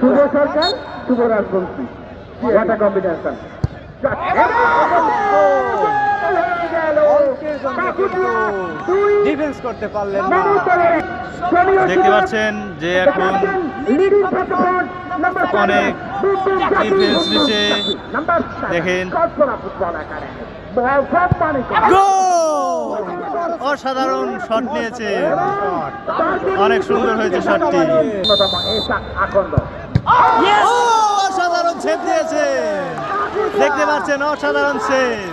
Shuvo Sarkar Shuvo Rajbongshi What a defence করতে পারলেন না। দেখতে পাচ্ছেন যে এখন অনেক ডিফেন্স নিচে দেখেন। অসাধারণ শট নিয়েছে। অনেক সুন্দর হয়েছে শটটি অসাধারণ সেভ দিয়েছে দেখতে পাচ্ছেন অসাধারণ সেভ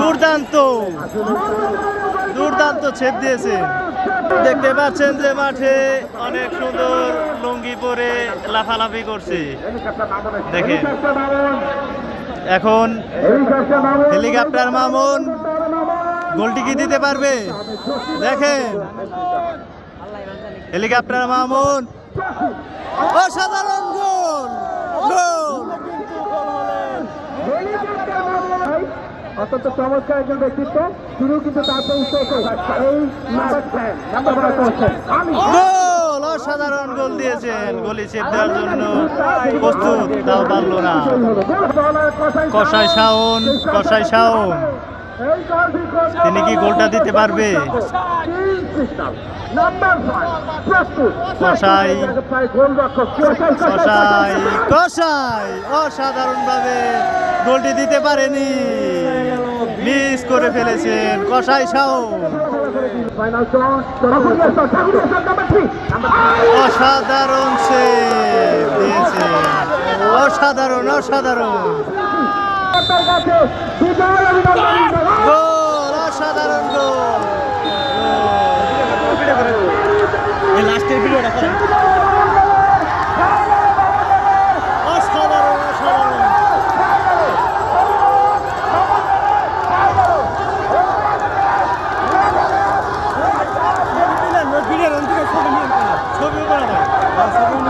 দুর্দান্ত। দুর্দান্ত ছেদ দিয়েছে। দেখতে পাচ্ছেন যে মাঠে অনেক সুন্দর লুঙ্গি পরে লাফালাফি করছে। দেখেন। এখন হেলিকপ্টার মামুন গোলটি কি দিতে পারবে? দেখেন। হেলিকপ্টার মামুন। অসাধারণ গোল গোল অত্যন্ত চমৎকার একজন ব্যক্তিত্ব। শুরু কিন্তু তারপর এই নাম্বার করছেন আমি। অসাধারণ গোল দিয়েছেন। গোলি দেওয়ার জন্য প্রস্তুত তাও পারল না কষাই শাওন কষাই শাওন। তিনি কি গোলটা দিতে পারবে? কষাই। কষাই কষাই অসাধারণ ভাবে গোলটি দিতে পারেনি। করে ফেলেছেন। কষাই শাওন অসাধারণ সেভ দিয়েছে অসাধারণ অসাধারণ। গোল অসাধারণ গোল। লাস্টের ভিডিওটা করেন অসাধারণ অসাধারণ ছবি করে দাও ছবি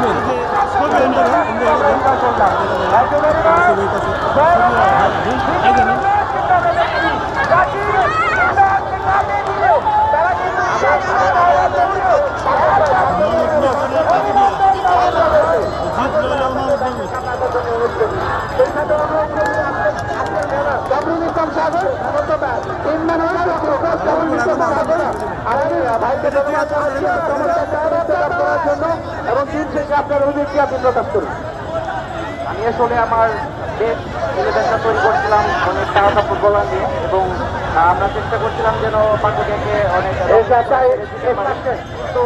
এবং দিন শেষে আপনার অভিযোগটি আপনি প্রকাশ করুন আসলে আমার বেস্ট ইলেভেনটা তৈরি করছিলাম অনেক তারকা ফুটবল নিয়ে এবং আমরা চেষ্টা করছিলাম যেন পাকুটিয়াকে অনেক তো